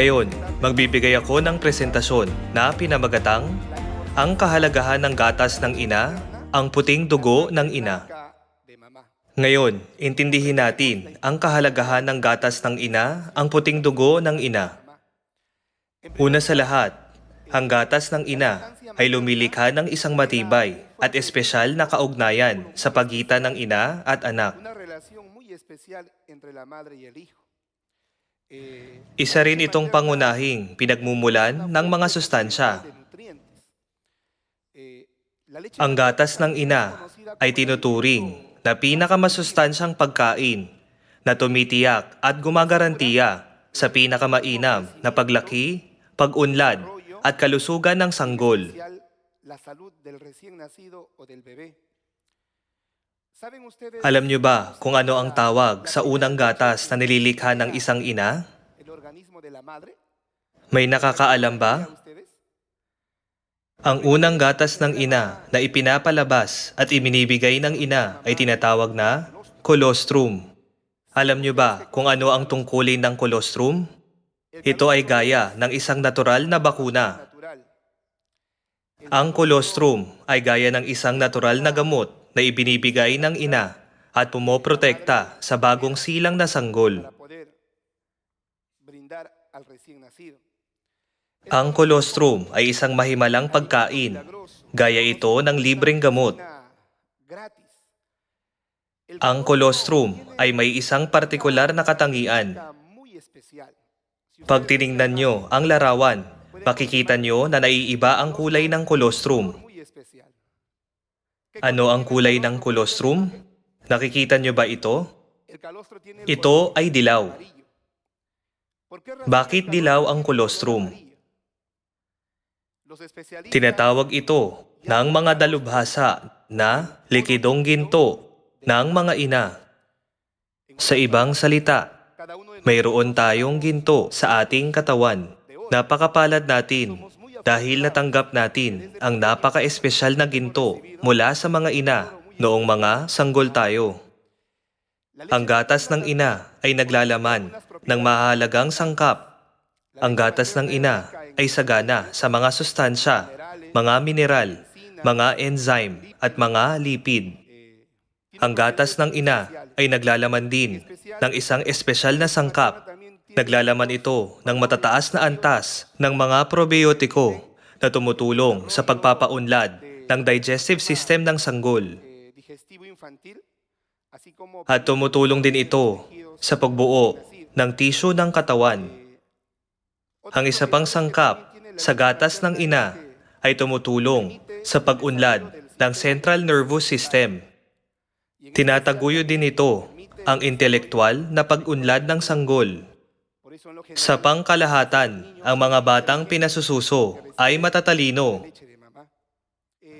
Ngayon, magbibigay ako ng presentasyon na pinamagatang Ang kahalagahan ng gatas ng ina, ang puting dugo ng ina. Ngayon, intindihin natin ang kahalagahan ng gatas ng ina, ang puting dugo ng ina. Una sa lahat, ang gatas ng ina ay lumilikha ng isang matibay at espesyal na kaugnayan sa pagitan ng ina at anak. Isa rin itong pangunahing pinagmumulan ng mga sustansya. Ang gatas ng ina ay tinuturing na pinakamasustansyang pagkain na tumitiyak at gumagarantiya sa pinakamainam na paglaki, pag-unlad at kalusugan ng sanggol. Alam niyo ba kung ano ang tawag sa unang gatas na nililikha ng isang ina? May nakakaalam ba? Ang unang gatas ng ina na ipinapalabas at iminibigay ng ina ay tinatawag na colostrum. Alam niyo ba kung ano ang tungkulin ng colostrum? Ito ay gaya ng isang natural na bakuna. Ang colostrum ay gaya ng isang natural na gamot na ibinibigay ng ina at pumoprotekta sa bagong silang na sanggol. Ang colostrum ay isang mahimalang pagkain. Gaya ito ng libreng gamot. Ang colostrum ay may isang partikular na katangian. Pag tiningnan nyo ang larawan, makikita nyo na naiiba ang kulay ng colostrum. Ano ang kulay ng colostrum? Nakikita nyo ba ito? Ito ay dilaw. amarillo. ¿Por qué razón Bakit dilaw ang colostrum? Tinatawag ito ng mga dalubhasa na likidong ginto ng mga ina. Sa ibang salita, mayroon tayong ginto sa ating katawan. Napakapalad natin dahil natanggap natin ang napaka-espesyal na ginto mula sa mga ina noong mga sanggol tayo. Ang gatas ng ina ay naglalaman ng mahalagang sangkap. Ang gatas ng ina ay sagana sa mga sustansya, mga mineral, mga enzyme at mga lipid. Ang gatas ng ina ay naglalaman din ng isang espesyal na sangkap. Naglalaman ito ng matataas na antas ng mga probiotiko na tumutulong sa pagpapaunlad ng digestive system ng sanggol. At tumutulong din ito sa pagbuo ng tissue ng katawan. Ang isa pang sangkap sa gatas ng ina ay tumutulong sa pag-unlad ng central nervous system. Tinataguyo din ito ang intelektual na pag-unlad ng sanggol. Sa pangkalahatan, ang mga batang pinasususo ay matatalino.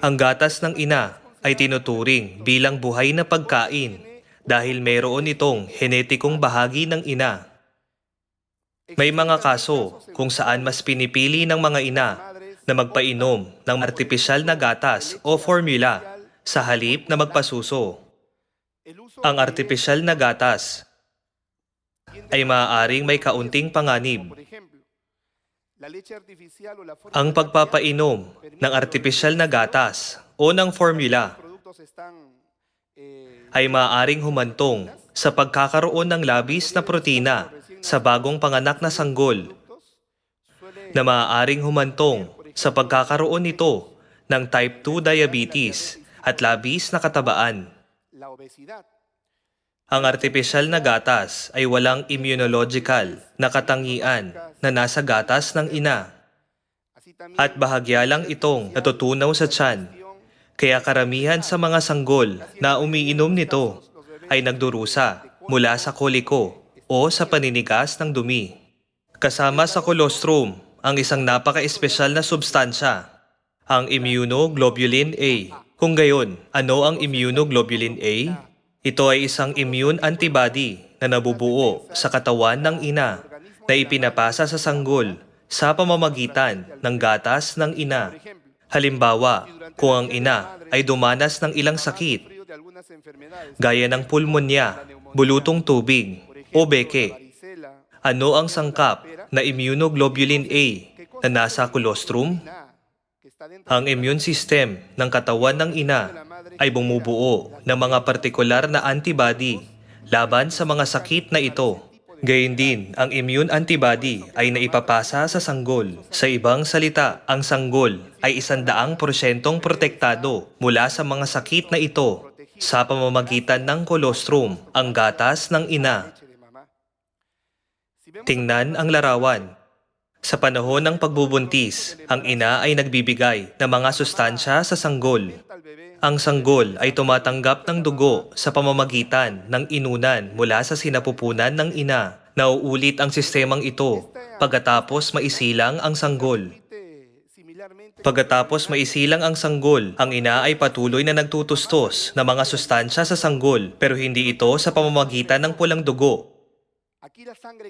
Ang gatas ng ina ay tinuturing bilang buhay na pagkain dahil mayroon itong henetikong bahagi ng ina. May mga kaso kung saan mas pinipili ng mga ina na magpainom ng artipisyal na gatas o formula sa halip na magpasuso. Ang artipisyal na gatas ay maaaring may kaunting panganib. Ang pagpapainom ng artipisyal na gatas o ng formula ay maaaring humantong sa pagkakaroon ng labis na protina sa bagong panganak na sanggol na maaaring humantong sa pagkakaroon nito ng type 2 diabetes at labis na katabaan. Ang artipisyal na gatas ay walang immunological na katangian na nasa gatas ng ina at bahagya lang itong natutunaw sa tiyan. Kaya karamihan sa mga sanggol na umiinom nito ay nagdurusa mula sa koliko o sa paninigas ng dumi. Kasama sa colostrum ang isang napaka-espesyal na substansya, ang immunoglobulin A. Kung gayon, ano ang immunoglobulin A? Ito ay isang immune antibody na nabubuo sa katawan ng ina na ipinapasa sa sanggol sa pamamagitan ng gatas ng ina. Halimbawa, kung ang ina ay dumanas ng ilang sakit gaya ng pulmonya, bulutong tubig o beke, Ano ang sangkap na immunoglobulin A na nasa colostrum? Ang immune system ng katawan ng ina ay bumubuo ng mga partikular na antibody laban sa mga sakit na ito. Gayun din, ang immune antibody ay naipapasa sa sanggol. Sa ibang salita, ang sanggol ay isandaang porsyentong protektado mula sa mga sakit na ito sa pamamagitan ng colostrum, ang gatas ng ina. Tingnan ang larawan. Sa panahon ng pagbubuntis, ang ina ay nagbibigay ng mga sustansya sa sanggol. Ang sanggol ay tumatanggap ng dugo sa pamamagitan ng inunan mula sa sinapupunan ng ina. Nauulit ang sistemang ito pagkatapos maisilang ang sanggol. Pagkatapos maisilang ang sanggol, ang ina ay patuloy na nagtutustos ng mga sustansya sa sanggol pero hindi ito sa pamamagitan ng pulang dugo.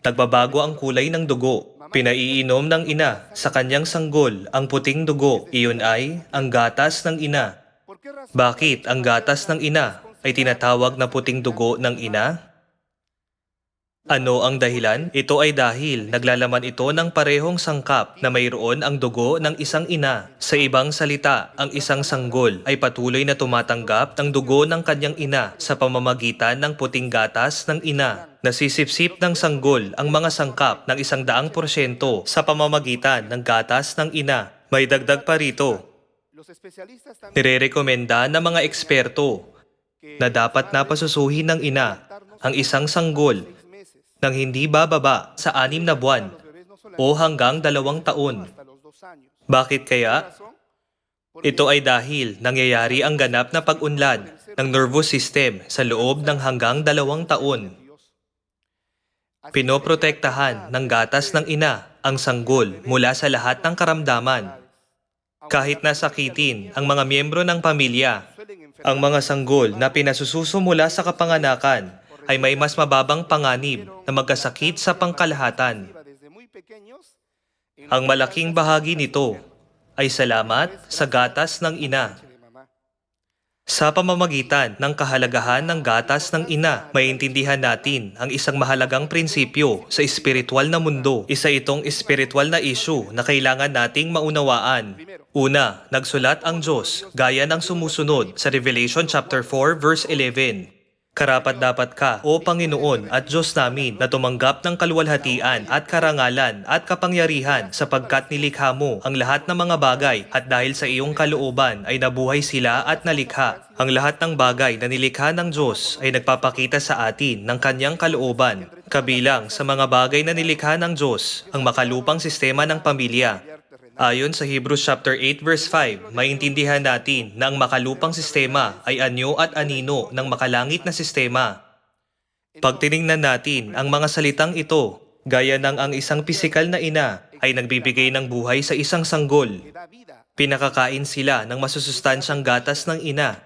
Nagbabago ang kulay ng dugo. Pinaiinom ng ina sa kanyang sanggol ang puting dugo. Iyon ay ang gatas ng ina. Bakit ang gatas ng ina ay tinatawag na puting dugo ng ina? Ano ang dahilan? Ito ay dahil naglalaman ito ng parehong sangkap na mayroon ang dugo ng isang ina. Sa ibang salita, ang isang sanggol ay patuloy na tumatanggap ng dugo ng kanyang ina sa pamamagitan ng puting gatas ng ina. Nasisipsip ng sanggol ang mga sangkap ng isang daang porsyento sa pamamagitan ng gatas ng ina. May dagdag pa rito, Nirerekomenda ng mga eksperto na dapat napasusuhin ng ina ang isang sanggol nang hindi bababa sa anim na buwan o hanggang dalawang taon. Bakit kaya? Ito ay dahil nangyayari ang ganap na pag-unlad ng nervous system sa loob ng hanggang dalawang taon. Pinoprotektahan ng gatas ng ina ang sanggol mula sa lahat ng karamdaman. Kahit nasakitin ang mga miyembro ng pamilya, ang mga sanggol na pinasususo mula sa kapanganakan ay may mas mababang panganib na magkasakit sa pangkalahatan. Ang malaking bahagi nito ay salamat sa gatas ng ina. Sa pamamagitan ng kahalagahan ng gatas ng ina, maintindihan natin ang isang mahalagang prinsipyo sa espiritual na mundo. Isa itong espiritual na issue na kailangan nating maunawaan. Una, nagsulat ang Diyos gaya ng sumusunod sa Revelation chapter 4 verse 11. Karapat dapat ka, O Panginoon at Diyos namin, na tumanggap ng kaluwalhatian at karangalan at kapangyarihan sapagkat nilikha mo ang lahat ng mga bagay at dahil sa iyong kalooban ay nabuhay sila at nalikha. Ang lahat ng bagay na nilikha ng Diyos ay nagpapakita sa atin ng kanyang kalooban. Kabilang sa mga bagay na nilikha ng Diyos, ang makalupang sistema ng pamilya, Ayon sa Hebrews chapter 8 verse 5, maintindihan natin na ang makalupang sistema ay anyo at anino ng makalangit na sistema. Pag tiningnan natin ang mga salitang ito, gaya ng ang isang pisikal na ina ay nagbibigay ng buhay sa isang sanggol. Pinakakain sila ng masusustansyang gatas ng ina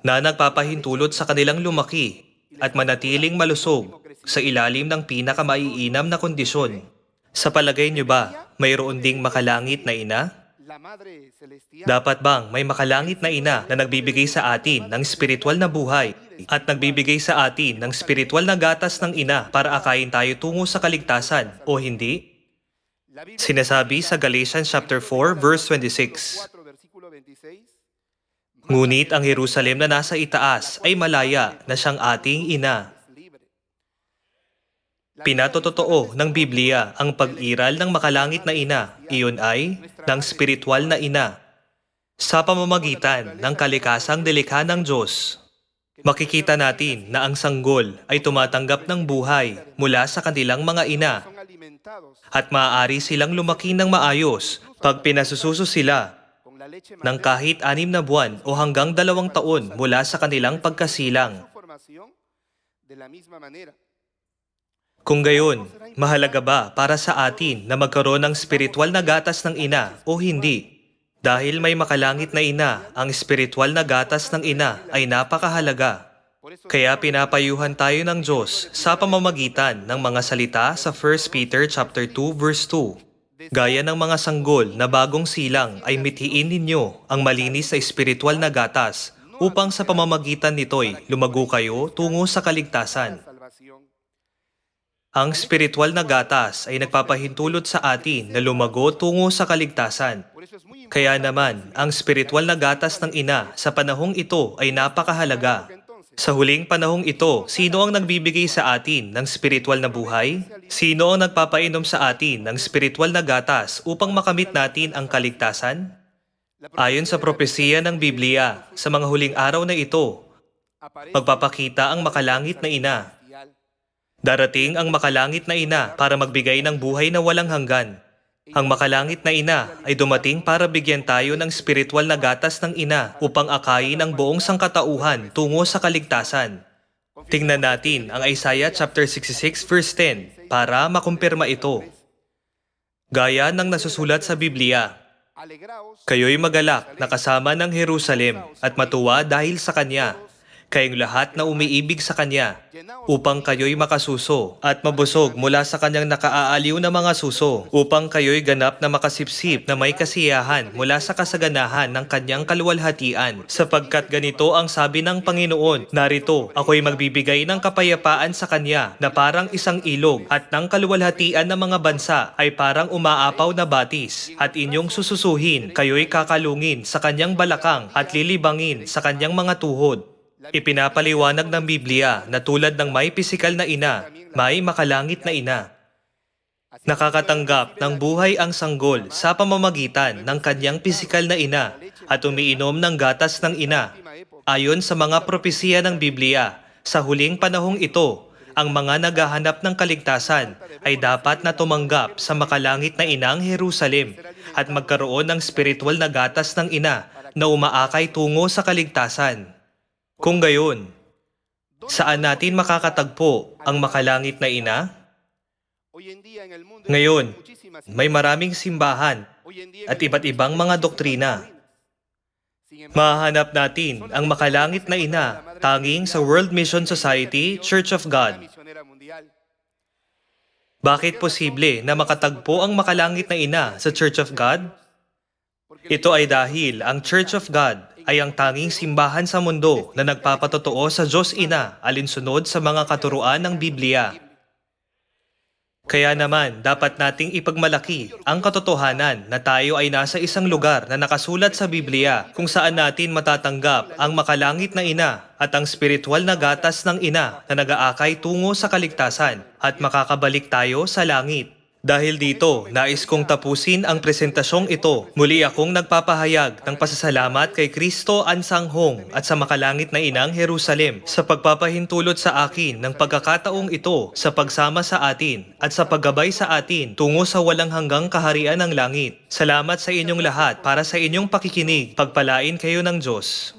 na nagpapahintulot sa kanilang lumaki at manatiling malusog sa ilalim ng pinakamaiinam na kondisyon. Sa palagay niyo ba, mayroon ding makalangit na ina? Dapat bang may makalangit na ina na nagbibigay sa atin ng spiritual na buhay at nagbibigay sa atin ng spiritual na gatas ng ina para akayin tayo tungo sa kaligtasan o hindi? Sinasabi sa Galatians chapter 4 verse 26. Ngunit ang Jerusalem na nasa itaas ay malaya na siyang ating ina. Pinatotoo ng Biblia ang pag-iral ng makalangit na ina, iyon ay ng spiritual na ina. Sa pamamagitan ng kalikasang delikha ng Diyos, makikita natin na ang sanggol ay tumatanggap ng buhay mula sa kanilang mga ina at maaari silang lumaki ng maayos pag pinasususo sila ng kahit anim na buwan o hanggang dalawang taon mula sa kanilang pagkasilang. Kung gayon, mahalaga ba para sa atin na magkaroon ng spiritual na gatas ng ina o hindi? Dahil may makalangit na ina, ang spiritual na gatas ng ina ay napakahalaga. Kaya pinapayuhan tayo ng Diyos sa pamamagitan ng mga salita sa 1 Peter chapter 2 verse 2. Gaya ng mga sanggol na bagong silang ay mithiin ninyo ang malinis na espiritual na gatas upang sa pamamagitan nito'y lumago kayo tungo sa kaligtasan. Ang spiritual na gatas ay nagpapahintulot sa atin na lumago tungo sa kaligtasan. Kaya naman, ang spiritual na gatas ng ina sa panahong ito ay napakahalaga. Sa huling panahong ito, sino ang nagbibigay sa atin ng spiritual na buhay? Sino ang nagpapainom sa atin ng spiritual na gatas upang makamit natin ang kaligtasan? Ayon sa propesiya ng Biblia, sa mga huling araw na ito, magpapakita ang makalangit na ina. Darating ang makalangit na ina para magbigay ng buhay na walang hanggan. Ang makalangit na ina ay dumating para bigyan tayo ng spiritual na gatas ng ina upang akayin ang buong sangkatauhan tungo sa kaligtasan. Tingnan natin ang Isaiah chapter 66 verse 10 para makumpirma ito. Gaya ng nasusulat sa Biblia, Kayo'y magalak na kasama ng Jerusalem at matuwa dahil sa Kanya, kayong lahat na umiibig sa Kanya, upang kayo'y makasuso at mabusog mula sa Kanyang nakaaaliw na mga suso, upang kayo'y ganap na makasipsip na may kasiyahan mula sa kasaganahan ng Kanyang kaluwalhatian. Sapagkat ganito ang sabi ng Panginoon, narito, ako'y magbibigay ng kapayapaan sa Kanya na parang isang ilog at ng kaluwalhatian ng mga bansa ay parang umaapaw na batis at inyong sususuhin, kayo'y kakalungin sa Kanyang balakang at lilibangin sa Kanyang mga tuhod. Ipinapaliwanag ng Biblia na tulad ng may pisikal na ina, may makalangit na ina. Nakakatanggap ng buhay ang sanggol sa pamamagitan ng kanyang pisikal na ina at umiinom ng gatas ng ina. Ayon sa mga propesiya ng Biblia, sa huling panahong ito, ang mga naghahanap ng kaligtasan ay dapat na tumanggap sa makalangit na inang Jerusalem at magkaroon ng spiritual na gatas ng ina na umaakay tungo sa kaligtasan. Kung gayon, saan natin makakatagpo ang makalangit na ina? Ngayon, may maraming simbahan at iba't ibang mga doktrina. Mahanap natin ang makalangit na ina tanging sa World Mission Society Church of God. Bakit posible na makatagpo ang makalangit na ina sa Church of God? Ito ay dahil ang Church of God ay ang tanging simbahan sa mundo na nagpapatotoo sa Diyos Ina alinsunod sa mga katuruan ng Biblia. Kaya naman, dapat nating ipagmalaki ang katotohanan na tayo ay nasa isang lugar na nakasulat sa Biblia kung saan natin matatanggap ang makalangit na ina at ang spiritual na gatas ng ina na nagaakay tungo sa kaligtasan at makakabalik tayo sa langit. Dahil dito, nais kong tapusin ang presentasyong ito. Muli akong nagpapahayag ng pasasalamat kay Kristo Ansanghong at sa makalangit na inang Jerusalem sa pagpapahintulot sa akin ng pagkakataong ito sa pagsama sa atin at sa paggabay sa atin tungo sa walang hanggang kaharian ng langit. Salamat sa inyong lahat para sa inyong pakikinig. Pagpalain kayo ng Diyos.